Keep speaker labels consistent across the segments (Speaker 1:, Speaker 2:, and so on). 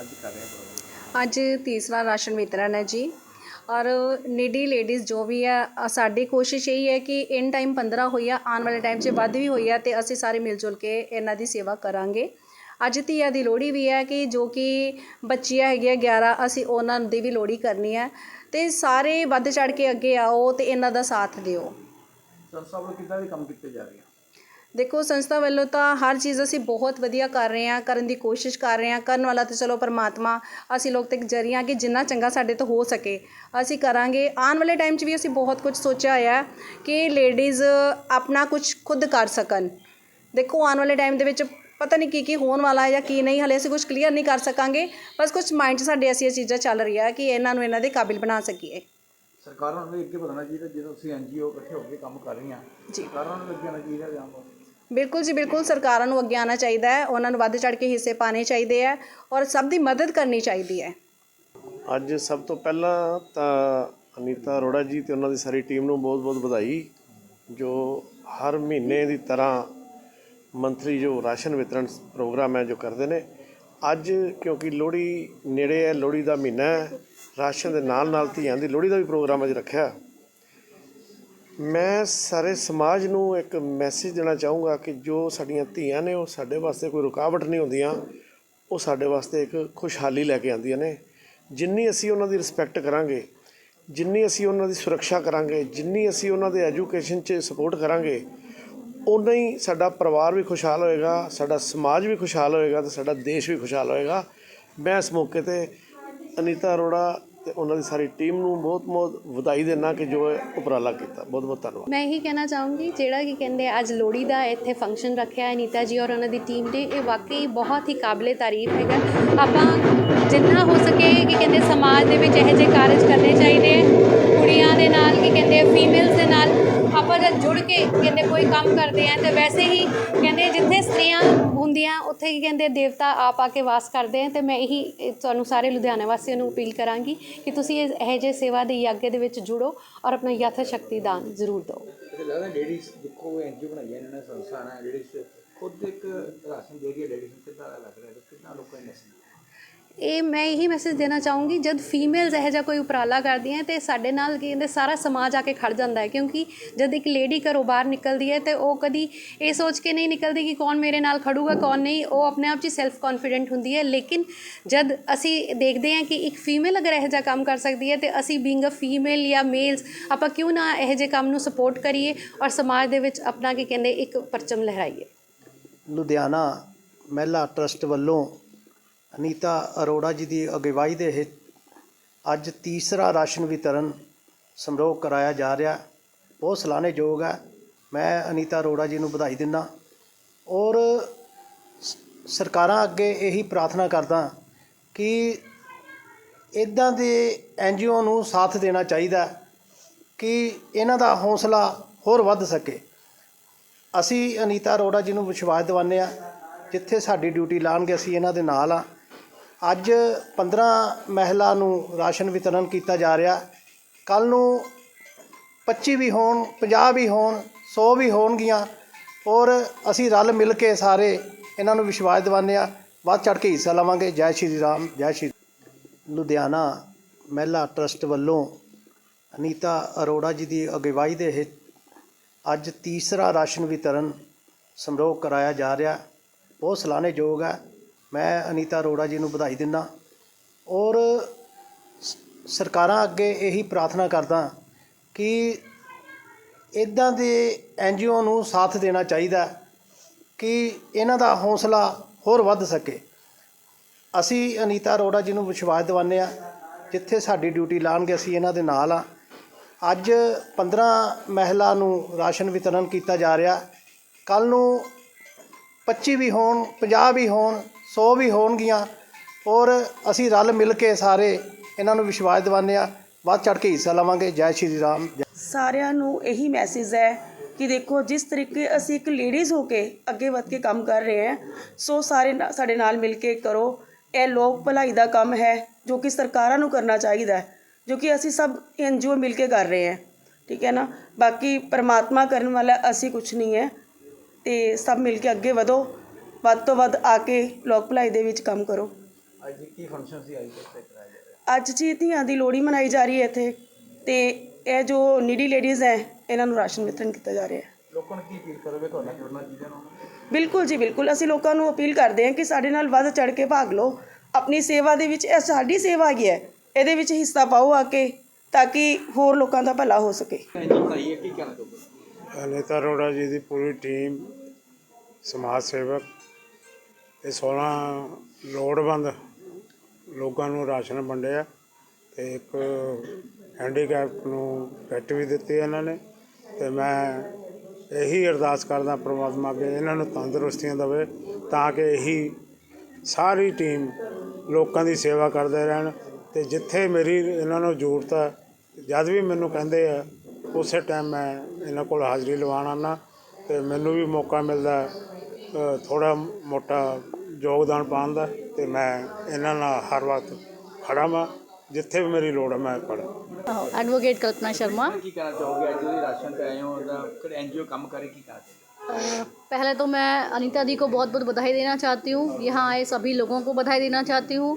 Speaker 1: ਅੱਜ ਕਰ ਰਹੇ ਹਾਂ ਪ੍ਰੋਗਰਾਮ
Speaker 2: ਅੱਜ ਤੀਸਰਾ ਰਾਸ਼ਨ ਵਿਤਰਨ ਹੈ ਜੀ। ਔਰ ਨੀਡੀ ਲੇਡੀਜ਼ ਜੋ ਵੀ ਹੈ ਅ, ਸਾਡੀ ਕੋਸ਼ਿਸ਼ ਇਹੀ ਹੈ ਕਿ ਇਨ ਟਾਈਮ 15 ਹੋਈ ਆ ਆਉਣ ਵਾਲੇ ਟਾਈਮ 'ਚ ਵੱਧ ਵੀ ਹੋਈ ਆ ਤੇ ਅਸੀਂ ਸਾਰੇ ਮਿਲ ਜੁਲ ਕੇ ਇਹਨਾਂ ਦੀ ਸੇਵਾ ਕਰਾਂਗੇ। ਅੱਜ ਧੀਆਂ ਦੀ ਲੋਹੜੀ ਵੀ ਹੈ ਕਿ ਜੋ ਕਿ ਬੱਚੀਆਂ ਹੈਗੀਆਂ 11 ਅਸੀਂ ਉਹਨਾਂ ਦੀ ਵੀ ਲੋਹੜੀ ਕਰਨੀ ਹੈ। ਤੇ ਸਾਰੇ ਵੱਧ ਚੜ ਕੇ ਅੱਗੇ ਆਓ ਤੇ ਇਹਨਾਂ ਦਾ ਸਾਥ ਦਿਓ।
Speaker 1: ਸੰਸਥਾ ਵੱਲੋਂ ਕਿੱਦਾਂ ਦੇ ਕੰਮ ਕੀਤੇ ਜਾ ਰਹੇ ਆ?
Speaker 2: ਦੇਖੋ ਸੰਸਥਾ ਵੱਲੋਂ ਤਾਂ ਹਰ ਚੀਜ਼ ਅਸੀਂ ਬਹੁਤ ਵਧੀਆ ਕਰ ਰਹੇ ਹਾਂ ਕਰਨ ਦੀ ਕੋਸ਼ਿਸ਼ ਕਰ ਰਹੇ ਹਾਂ ਕਰਨ ਵਾਲਾ ਤੇ ਚਲੋ ਪਰਮਾਤਮਾ ਅਸੀਂ ਲੋਕ ਤੇ ਜਰੀਆ ਕਿ ਜਿੰਨਾ ਚੰਗਾ ਸਾਡੇ ਤੋਂ ਹੋ ਸਕੇ। ਅਸੀਂ ਕਰਾਂਗੇ। ਆਉਣ ਵਾਲੇ ਟਾਈਮ 'ਚ ਵੀ ਅਸੀਂ ਬਹੁਤ ਕੁਝ ਸੋਚਿਆ ਹੋਇਆ ਕਿ ਲੇਡੀਜ਼ ਆਪਣਾ ਕੁਝ ਖੁਦ ਕਰ ਸਕਣ। ਦੇਖੋ ਆਉਣ ਵਾਲੇ ਟਾਈਮ ਦੇ ਵਿੱਚ ਪਤਾ ਨਹੀਂ ਕੀ ਕੀ ਹੋਣ ਵਾਲਾ ਹੈ ਜਾਂ ਕੀ ਨਹੀਂ ਹਲੇ ਅਸੀਂ ਕੁਝ ਕਲੀਅਰ ਨਹੀਂ ਕਰ ਸਕਾਂਗੇ। ਬਸ ਕੁਝ ਮਾਈਂਡ 'ਚ ਸਾਡੇ ਐਸੀਆਂ ਚੀਜ਼ਾਂ ਚੱਲ ਰਹੀਆਂ ਕਿ ਇਹਨਾਂ ਨੂੰ ਇਹਨਾਂ ਦੇ ਕਾਬਿਲ ਬਣਾ ਸਕੀਏ।
Speaker 1: ਸਰਕਾਰਾਂ ਨੂੰ ਅੱਗੇ ਵਧਣਾ ਚਾਹੀਦਾ ਜਦੋਂ ਤੁਸੀਂ ਐਨਜੀਓ ਇਕੱਠੇ ਹੋ ਕੇ ਕੰਮ ਕਰ ਰਹੀਆਂ
Speaker 2: ਜੀ।
Speaker 1: ਸਰਕਾਰਾਂ ਨੂੰ ਆਉਣਾ ਚਾਹੀਦਾ ਜਾਂ
Speaker 2: ਬਿਲਕੁਲ ਜੀ, ਬਿਲਕੁਲ ਸਰਕਾਰਾਂ ਨੂੰ ਅੱਗੇ ਆਉਣਾ ਚਾਹੀਦਾ ਹੈ, ਉਹਨਾਂ ਨੂੰ ਵੱਧ ਚੜ ਕੇ ਹਿੱਸੇ ਪਾਣੇ ਚਾਹੀਦੇ ਹੈ ਔਰ ਸਭ ਦੀ ਮਦਦ ਕਰਨੀ ਚਾਹੀਦੀ ਹੈ।
Speaker 3: ਅੱਜ ਸਭ ਤੋਂ ਪਹਿਲਾਂ ਤਾਂ ਅਨੀਤਾ ਅਰੋੜਾ ਜੀ ਤੇ ਉਹਨਾਂ ਦੀ ਸਾਰੀ ਟੀਮ ਨੂੰ ਬਹੁਤ-ਬਹੁਤ ਵਧਾਈ, ਜੋ ਹਰ ਮਹੀਨੇ ਦੀ ਤਰ੍ਹਾਂ ਮੰਥਲੀ ਜੋ ਰਾਸ਼ਨ ਵਿਤਰਨ ਪ੍ਰੋਗਰਾਮ ਹੈ, ਜੋ ਕਰਦੇ ਨੇ। ਅੱਜ ਕਿਉਂਕਿ ਲੋਹੜੀ ਨੇੜੇ ਹੈ, ਲੋਹੜੀ ਦਾ ਮਹੀਨਾ ਹੈ, ਰਾਸ਼ਨ ਦੇ ਨਾਲ ਨਾਲ ਧੀਆਂ ਦੀ ਲੋਹੜੀ ਦਾ ਵੀ ਪ੍ਰੋਗਰਾਮ ਅੱਜ ਰੱਖਿਆ। ਮੈਂ ਸਾਰੇ ਸਮਾਜ ਨੂੰ ਇੱਕ ਮੈਸੇਜ ਦੇਣਾ ਚਾਹੂੰਗਾ ਕਿ ਜੋ ਸਾਡੀਆਂ ਧੀਆਂ ਨੇ, ਉਹ ਸਾਡੇ ਵਾਸਤੇ ਕੋਈ ਰੁਕਾਵਟ ਨਹੀਂ ਹੁੰਦੀਆਂ। ਉਹ ਸਾਡੇ ਵਾਸਤੇ ਇੱਕ ਖੁਸ਼ਹਾਲੀ ਲੈ ਕੇ ਆਉਂਦੀਆਂ ਨੇ। ਜਿੰਨੀ ਅਸੀਂ ਉਹਨਾਂ ਦੀ ਰਿਸਪੈਕਟ ਕਰਾਂਗੇ, ਜਿੰਨੀ ਅਸੀਂ ਉਹਨਾਂ ਦੀ ਸੁਰੱਖਿਆ ਕਰਾਂਗੇ, ਜਿੰਨੀ ਅਸੀਂ ਉਹਨਾਂ ਦੇ ਐਜੂਕੇਸ਼ਨ 'ਚ ਸਪੋਰਟ ਕਰਾਂਗੇ ਉਨਾ ਹੀ ਸਾਡਾ ਪਰਿਵਾਰ ਵੀ ਖੁਸ਼ਹਾਲ ਹੋਏਗਾ, ਸਾਡਾ ਸਮਾਜ ਵੀ ਖੁਸ਼ਹਾਲ ਹੋਏਗਾ ਤੇ ਸਾਡਾ ਦੇਸ਼ ਵੀ ਖੁਸ਼ਹਾਲ ਹੋਏਗਾ। ਮੈਂ ਇਸ ਮੌਕੇ ਤੇ ਅਨੀਤਾ ਅਰੋੜਾ ਤੇ ਉਹਨਾਂ ਦੀ ਸਾਰੀ ਟੀਮ ਨੂੰ ਬਹੁਤ-ਬਹੁਤ ਵਧਾਈ ਦੇਣਾ ਕਿ ਜੋ ਉਪਰਾਲਾ ਕੀਤਾ। ਬਹੁਤ-ਬਹੁਤ ਧੰਨਵਾਦ।
Speaker 4: ਮੈਂ ਇਹੀ ਕਹਿਣਾ ਚਾਹੂੰਗੀ, ਜਿਹੜਾ ਕਿ ਕਹਿੰਦੇ ਅੱਜ ਲੋਹੜੀ ਦਾ ਇੱਥੇ ਫੰਕਸ਼ਨ ਰੱਖਿਆ ਹੈ ਨੀਤਾ ਜੀ ਔਰ ਉਹਨਾਂ ਦੀ ਟੀਮ ਨੇ, ਇਹ ਵਾਕਈ ਬਹੁਤ ਹੀ ਕਾਬਲੇ ਤਾਰੀਫ ਹੈਗਾ। ਆਪਾਂ ਜਿੰਨਾ ਹੋ ਸਕੇ ਕਿ ਕਹਿੰਦੇ ਸਮਾਜ ਦੇ ਵਿੱਚ ਇਹੋ ਜਿਹੇ ਕਾਰਜ ਕਰਨੇ ਚਾਹੀਦੇ ਹੈ ਕੁੜੀਆਂ ਦੇ ਨਾਲ ਕਿ ਕਹਿੰਦੇ ਫੀਮੇਲਸ ਦੇ ਨਾਲ ਆਪਾਂ ਜਦ ਜੁੜ ਕੇ ਕਹਿੰਦੇ ਕੋਈ ਕੰਮ ਕਰਦੇ ਆ, ਤੇ ਵੈਸੇ ਹੀ ਹੁੰਦੀਆਂ ਉੱਥੇ ਕੀ ਕਹਿੰਦੇ ਦੇਵਤਾ ਆਪ ਆ ਕੇ ਵਾਸ ਕਰਦੇ ਆ ਤੇ ਮੈਂ ਇਹੀ ਤੁਹਾਨੂੰ ਸਾਰੇ ਲੁਧਿਆਣਾ ਵਾਸੀਆਂ ਨੂੰ ਅਪੀਲ ਕਰਾਂਗੀ ਕਿ ਤੁਸੀਂ ਇਹ, ਇਹੋ ਜਿਹੇ ਸੇਵਾ ਦੇ ਯੱਗ ਦੇ ਵਿੱਚ ਜੁੜੋ ਔਰ ਆਪਣਾ ਯਥਾ ਸ਼ਕਤੀ ਦਾਨ ਜ਼ਰੂਰ ਦਿਓ।
Speaker 1: ਲੱਗਦਾ ਲੇਡੀਜ਼ ਦੇਖੋ ਐਨਜੀਓ ਬਣਾਈ ਇਹਨਾਂ ਨੇ ਸੰਸਥਾ ਨੇ ਲੇਡੀਜ਼ ਖੁਦ ਇੱਕ ਰਾਸ਼ਨ ਦੇ ਰਹੀ ਹੈ ਲੇਡੀਜ਼ ਨੂੰ ਕਿੱਦਾਂ ਲੱਗ ਰਿਹਾ ਕਿੰਨਾ ਲੋਕਾਂ ਨੇ
Speaker 4: ਇਹ ਮੈਂ ਇਹੀ ਮੈਸੇਜ ਦੇਣਾ ਚਾਹੂੰਗੀ, ਜਦ ਫੀਮੇਲਸ ਇਹੋ ਜਿਹਾ ਕੋਈ ਉਪਰਾਲਾ ਕਰਦੀਆਂ ਤੇ ਸਾਡੇ ਨਾਲ ਕੀ ਕਹਿੰਦੇ, ਸਾਰਾ ਸਮਾਜ ਆ ਕੇ ਖੜ ਜਾਂਦਾ ਹੈ, ਕਿਉਂਕਿ ਜਦ ਇੱਕ ਲੇਡੀ ਘਰੋਂ ਬਾਹਰ ਨਿਕਲਦੀ ਹੈ, ਤੇ ਉਹ ਕਦੀ ਇਹ ਸੋਚ ਕੇ ਨਹੀਂ ਨਿਕਲਦੀ ਕਿ ਕੌਣ ਮੇਰੇ ਨਾਲ ਖੜੂਗਾ, ਕੌਣ ਨਹੀਂ, ਉਹ ਆਪਣੇ ਆਪ 'ਚ ਸੈਲਫ ਕੌਨਫੀਡੈਂਟ ਹੁੰਦੀ ਹੈ। ਲੇਕਿਨ ਜਦ ਅਸੀਂ ਦੇਖਦੇ ਹਾਂ ਕਿ ਇੱਕ ਫੀਮੇਲ ਅਗਰ ਇਹੋ ਜਿਹਾ ਕੰਮ ਕਰ ਸਕਦੀ ਹੈ, ਤੇ ਅਸੀਂ ਬੀਇੰਗ ਅ ਫੀਮੇਲ ਜਾਂ ਮੇਲਸ ਆਪਾਂ ਕਿਉਂ ਨਾ ਇਹੋ ਜਿਹੇ ਕੰਮ ਨੂੰ ਸਪੋਰਟ ਕਰੀਏ ਔਰ ਸਮਾਜ ਦੇ ਵਿੱਚ ਆਪਣਾ ਕੀ ਕਹਿੰਦੇ, ਇੱਕ ਪਰਚਮ ਲਹਿਰਾਈਏ।
Speaker 5: ਲੁਧਿਆਣਾ ਮਹਿਲਾ ਟਰਸਟ ਵੱਲੋਂ ਅਨੀਤਾ ਅਰੋੜਾ ਜੀ ਦੀ ਅਗਵਾਈ ਦੇ ਹੇਠ ਅੱਜ ਤੀਸਰਾ ਰਾਸ਼ਨ ਵਿਤਰਨ ਸਮਾਰੋਹ ਕਰਾਇਆ ਜਾ ਰਿਹਾ। ਬਹੁਤ ਸਲਾਹਣਯੋਗ ਹੈ। ਮੈਂ ਅਨੀਤਾ ਅਰੋੜਾ ਜੀ ਨੂੰ ਵਧਾਈ ਦਿੰਦਾ। ਔਰ ਸਰਕਾਰਾਂ ਅੱਗੇ ਇਹੀ ਪ੍ਰਾਰਥਨਾ ਕਰਦਾ ਕਿ ਇਦਾਂ ਦੇ ਐਨਜੀਓ ਨੂੰ ਸਾਥ ਦੇਣਾ ਚਾਹੀਦਾ ਕਿ ਇਹਨਾਂ ਦਾ ਹੌਸਲਾ ਹੋਰ ਵੱਧ ਸਕੇ। ਅਸੀਂ ਅਨੀਤਾ ਅਰੋੜਾ ਜੀ ਨੂੰ ਵਿਸ਼ਵਾਸ ਦਿਵਾਉਂਦੇ ਆ ਜਿੱਥੇ ਸਾਡੀ ਡਿਊਟੀ ਲਾਣਗੇ ਅਸੀਂ ਇਹਨਾਂ ਦੇ ਨਾਲ ਆ ਅੱਜ 15 ਮਹਿਲਾ ਨੂੰ ਰਾਸ਼ਨ ਵਿਤਰਨ ਕੀਤਾ ਜਾ ਰਿਹਾ। ਕੱਲ ਨੂੰ 25 ਵੀ ਹੋਣ 50 ਵੀ ਹੋਣ 100 ਵੀ ਹੋਣਗੀਆਂ ਔਰ ਅਸੀਂ ਰਲ ਮਿਲ ਕੇ ਸਾਰੇ ਇਹਨਾਂ ਨੂੰ ਵਿਸ਼ਵਾਸ ਦਿਵਾਉਂਦੇ ਆ ਵੱਧ ਚੜ ਕੇ ਹਿੱਸਾ ਲਵਾਂਗੇ। ਜੈ ਸ਼੍ਰੀ ਰਾਮ, ਜੈ ਸ਼੍ਰੀ ਲੁਧਿਆਣਾ ਮਹਿਲਾ ਟਰਸਟ ਵੱਲੋਂ ਅਨੀਤਾ ਅਰੋੜਾ ਜੀ ਦੀ ਅਗਵਾਈ ਦੇ ਹੇਠ ਅੱਜ ਤੀਸਰਾ ਰਾਸ਼ਨ ਵਿਤਰਨ ਸਮਾਰੋਹ ਕਰਾਇਆ ਜਾ ਰਿਹਾ। ਬਹੁਤ ਸਲਾਹਣਯੋਗ ਹੈ। ਮੈਂ ਅਨੀਤਾ ਅਰੋੜਾ ਜੀ ਨੂੰ ਵਧਾਈ ਦਿੰਦਾ। ਔਰ ਸਰਕਾਰਾਂ ਅੱਗੇ ਇਹੀ ਪ੍ਰਾਰਥਨਾ ਕਰਦਾ ਕਿ ਇਦਾਂ ਦੇ ਐੱਨ ਜੀ ਓ ਨੂੰ ਸਾਥ ਦੇਣਾ ਚਾਹੀਦਾ ਕਿ ਇਹਨਾਂ ਦਾ ਹੌਸਲਾ ਹੋਰ ਵੱਧ ਸਕੇ। ਅਸੀਂ ਅਨੀਤਾ ਅਰੋੜਾ ਜੀ ਨੂੰ ਵਿਸ਼ਵਾਸ ਦਿਵਾਉਂਦੇ ਆ ਜਿੱਥੇ ਸਾਡੀ ਡਿਊਟੀ ਲਾਣਗੇ ਅਸੀਂ ਇਹਨਾਂ ਦੇ ਨਾਲ ਆ ਅੱਜ 15 ਮਹਿਲਾ ਨੂੰ ਰਾਸ਼ਨ ਵਿਤਰਨ ਕੀਤਾ ਜਾ ਰਿਹਾ। ਕੱਲ ਨੂੰ 25 ਵੀ ਹੋਣ 50 ਵੀ ਹੋਣ 100 ਵੀ ਹੋਣਗੀਆਂ। ਔਰ ਅਸੀਂ ਰਲ ਮਿਲ ਕੇ ਸਾਰੇ ਇਹਨਾਂ ਨੂੰ ਵਿਸ਼ਵਾਸ ਦਿਵਾਉਂਦੇ ਆ ਵੱਧ ਚੜ ਕੇ ਹਿੱਸਾ ਲਵਾਂਗੇ। ਜੈ ਸ਼੍ਰੀ ਰਾਮ
Speaker 6: ਸਾਰਿਆਂ ਨੂੰ ਇਹੀ ਮੈਸੇਜ ਹੈ ਕਿ ਦੇਖੋ, ਜਿਸ ਤਰੀਕੇ ਅਸੀਂ ਇੱਕ ਲੇਡੀਜ਼ ਹੋ ਕੇ ਅੱਗੇ ਵੱਧ ਕੇ ਕੰਮ ਕਰ ਰਹੇ ਹਾਂ, ਸੋ ਸਾਰੇ ਸਾਡੇ ਨਾਲ ਮਿਲ ਕੇ ਕਰੋ। ਇਹ ਲੋਕ ਭਲਾਈ ਦਾ ਕੰਮ ਹੈ, ਜੋ ਕਿ ਸਰਕਾਰਾਂ ਨੂੰ ਕਰਨਾ ਚਾਹੀਦਾ ਹੈ, ਜੋ ਕਿ ਅਸੀਂ ਸਭ ਐਨਜੀਓ ਮਿਲ ਕੇ ਕਰ ਰਹੇ ਹਾਂ। ਠੀਕ ਹੈ ਨਾ? ਬਾਕੀ ਪਰਮਾਤਮਾ ਕਰਨ ਵਾਲਾ ਅਸੀਂ ਕੁਝ ਨਹੀਂ ਹੈ। ਤੇ ਸਭ ਮਿਲ ਕੇ ਅੱਗੇ ਵਧੋ। ਵੱਧ ਤੋਂ ਵੱਧ ਆ ਕੇ ਲੋਕ ਭਲਾਈ ਦੇ ਵਿੱਚ ਕੰਮ ਕਰੋ।
Speaker 1: ਅੱਜ ਕੀ ਫੰਕਸ਼ਨ ਸੀ ਅੱਜ ਕਿੱਥੇ ਕਰਾਇਆ ਜਾ ਰਿਹਾ?
Speaker 6: ਅੱਜ ਜੀ ਧੀਆਂ ਦੀ ਲੋਹੜੀ ਮਨਾਈ ਜਾ ਰਹੀ ਹੈ ਇੱਥੇ ਤੇ ਇਹ ਜੋ ਨੀਡੀ ਲੇਡੀਜ਼ ਹੈ ਇਹਨਾਂ ਨੂੰ ਰਾਸ਼ਨ ਵਿਤਰਨ ਕੀਤਾ ਜਾ ਰਿਹਾ ਹੈ।
Speaker 1: ਲੋਕਾਂ ਨੂੰ ਕੀ ਅਪੀਲ ਕਰੋਗੇ ਤੁਹਾਡਾ ਜੁੜਨਾ ਚਾਹੀਦਾ ਨੂੰ?
Speaker 6: ਬਿਲਕੁਲ ਜੀ ਬਿਲਕੁਲ। ਅਸੀਂ ਲੋਕਾਂ ਨੂੰ ਅਪੀਲ ਕਰਦੇ ਹਾਂ ਕਿ ਸਾਡੇ ਨਾਲ ਵੱਧ ਚੜ ਕੇ ਭਾਗ ਲਓ। ਆਪਣੀ ਸੇਵਾ ਦੇ ਵਿੱਚ ਇਹ ਸਾਡੀ ਸੇਵਾ ਹੈਗੀ ਹੈ। ਇਹਦੇ ਵਿੱਚ ਹਿੱਸਾ ਪਾਓ ਆ ਕੇ ਤਾਂ ਕਿ ਹੋਰ ਲੋਕਾਂ ਦਾ ਭਲਾ ਹੋ ਸਕੇ।
Speaker 7: ਅਨੀਤਾ ਅਰੋੜਾ ਜੀ ਦੀ ਪੂਰੀ ਟੀਮ ਸਮਾਜ ਸੇਵਕ ਤੇ 16 ਲੋੜਵੰਦ ਲੋਕਾਂ ਨੂੰ ਰਾਸ਼ਨ ਵੰਡਿਆ ਤੇ ਇੱਕ ਹੈਂਡੀਕੈਪ ਨੂੰ ਕਿੱਟ ਵੀ ਦਿੱਤੀ ਇਹਨਾਂ ਨੇ ਤੇ ਮੈਂ ਇਹੀ ਅਰਦਾਸ ਕਰਦਾ ਪ੍ਰਮਾਤਮਾ ਅੱਗੇ ਇਹਨਾਂ ਨੂੰ ਤੰਦਰੁਸਤੀਆਂ ਦੇਵੇ ਤਾਂ ਕਿ ਇਹੀ ਸਾਰੀ ਟੀਮ ਲੋਕਾਂ ਦੀ ਸੇਵਾ ਕਰਦੇ ਰਹਿਣ ਤੇ ਜਿੱਥੇ ਮੇਰੀ ਇਹਨਾਂ ਨੂੰ ਜ਼ਰੂਰਤ ਹੈ ਜਦ ਵੀ ਮੈਨੂੰ ਕਹਿੰਦੇ ਆ, ਉਸੇ ਟਾਈਮ ਮੈਂ ਇਹਨਾਂ ਕੋਲ ਹਾਜ਼ਰੀ ਲਵਾਉਣ ਆਉਂਦਾ ਤੇ ਮੈਨੂੰ ਵੀ ਮੌਕਾ ਮਿਲਦਾ ਥੋੜਾ ਮੋਟਾ ਯੋਗਦਾਨ ਪਾਉਣ ਦਾ ਤੇ ਮੈਂ ਇਹਨਾਂ ਨਾਲ ਹਰ ਵਕਤ ਖੜਾ ਵਾਂ ਜਿੱਥੇ ਵੀ ਮੇਰੀ ਲੋੜ ਹੈ ਮੈਂ ਖੜਾ
Speaker 8: ਐਡਵੋਕੇਟ ਕਲਪਨਾ ਸ਼ਰਮਾ
Speaker 1: ਕੀ ਕਹਿਣਾ ਚਾਹੋਗੇ ਅੱਜ ਤੁਸੀਂ ਰਾਸ਼ਨ ਤੇ ਆਏ ਹੋ ਤਾਂ ਕਿਹੜੇ ਐਨਜੀਓ ਕੰਮ ਕਰੇ ਕੀ ਕਹਿਣਾ ਚਾਹੋਗੇ
Speaker 8: अ, पहले तो मैं अनीता दी को बहुत बहुत बधाई देना चाहती हूँ यहाँ आए सभी लोगों को बधाई देना चाहती हूँ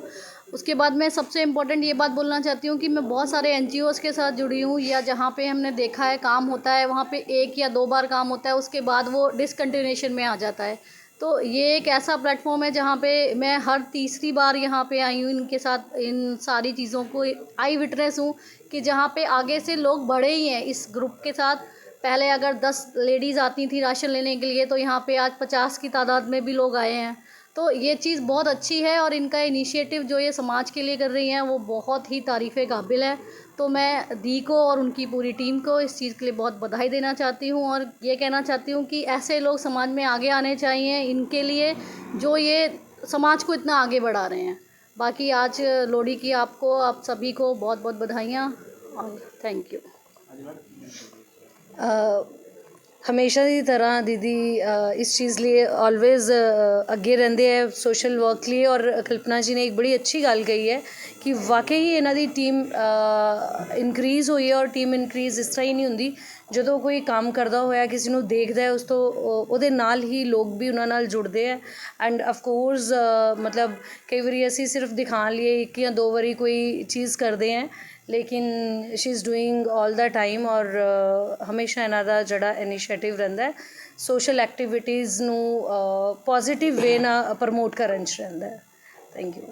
Speaker 8: उसके बाद मैं सबसे इम्पोर्टेंट ये बात बोलना चाहती हूँ कि मैं बहुत सारे एन के साथ जुड़ी हूँ या जहाँ पे हमने देखा है काम होता है वहाँ पे एक या दो बार काम होता है उसके बाद वो डिसकंटिन्यूशन में आ जाता है तो ये एक ऐसा प्लेटफॉर्म है जहाँ पे मैं हर तीसरी बार यहाँ पे आई हूँ, इनके साथ, इन सारी चीज़ों को आई विटनेस हूँ कि जहाँ पे आगे से लोग बढ़े ही हैं इस ग्रुप के साथ। पहले अगर दस लेडीज़ आती थी राशन लेने के लिए तो यहाँ पे आज पचास की तादाद में भी लोग आए हैं। तो ये चीज़ बहुत अच्छी है और इनका इनिशिएटिव जो ये समाज के लिए कर रही हैं वो बहुत ही तारीफ़ काबिल है। तो मैं दी को और उनकी पूरी टीम को इस चीज़ के लिए बहुत बधाई देना चाहती हूँ और ये कहना चाहती हूँ कि ऐसे लोग समाज में आगे आने चाहिए इनके लिए जो ये समाज को इतना आगे बढ़ा रहे हैं। बाकी आज लोहड़ी की आपको आप सभी को बहुत बहुत बधाइयाँ और थैंक यू
Speaker 9: ਹਮੇਸ਼ਾ ਦੀ ਤਰ੍ਹਾਂ ਦੀਦੀ ਇਸ ਚੀਜ਼ ਲਈ ਆਲਵੇਜ਼ ਅੱਗੇ ਰਹਿੰਦੇ ਹੈ ਸੋਸ਼ਲ ਵਰਕ ਲਈ ਔਰ ਕਲਪਨਾ ਜੀ ਨੇ ਇੱਕ ਬੜੀ ਅੱਛੀ ਗੱਲ ਕਹੀ ਹੈ ਕਿ ਵਾਕਈ ਇਹਨਾਂ ਦੀ ਟੀਮ ਇਨਕਰੀਜ਼ ਹੋਈ ਹੈ ਔਰ ਟੀਮ ਇਨਕਰੀਜ਼ ਇਸ ਤਰ੍ਹਾਂ ਹੀ ਨਹੀਂ ਹੁੰਦੀ। ਜਦੋਂ ਕੋਈ ਕੰਮ ਕਰਦਾ ਹੋਇਆ, ਕਿਸੇ ਨੂੰ ਦੇਖਦਾ ਉਸ ਤੋਂ ਉਹਦੇ ਨਾਲ ਹੀ ਲੋਕ ਵੀ ਉਹਨਾਂ ਨਾਲ ਜੁੜਦੇ ਹੈ ਐਂਡ ਆਫ ਕੋਰਸ ਮਤਲਬ ਕਈ ਵਾਰੀ ਅਸੀਂ ਸਿਰਫ ਦਿਖਾਣ ਲਈ ਇੱਕ ਜਾਂ ਦੋ ਵਾਰੀ ਕੋਈ ਚੀਜ਼ ਕਰਦੇ ਹੈ, ਲੇਕਿਨ ਸ਼ੀ ਇਜ਼ ਡੂਇੰਗ 올 ਦਾ ਟਾਈਮ ਔਰ ਹਮੇਸ਼ਾ ਇਹਨਾਂ ਦਾ ਜਿਹੜਾ ਇਨੀਸ਼ੀਏਟਿਵ ਰਹਿੰਦਾ ਸੋਸ਼ਲ ਐਕਟੀਵਿਟੀਜ਼ ਨੂੰ ਪੋਜ਼ਿਟਿਵ ਵੇ ਨਾਲ ਪ੍ਰਮੋਟ ਕਰਨ 'ਚ ਰਹਿੰਦਾ ਥੈਂਕ ਯੂ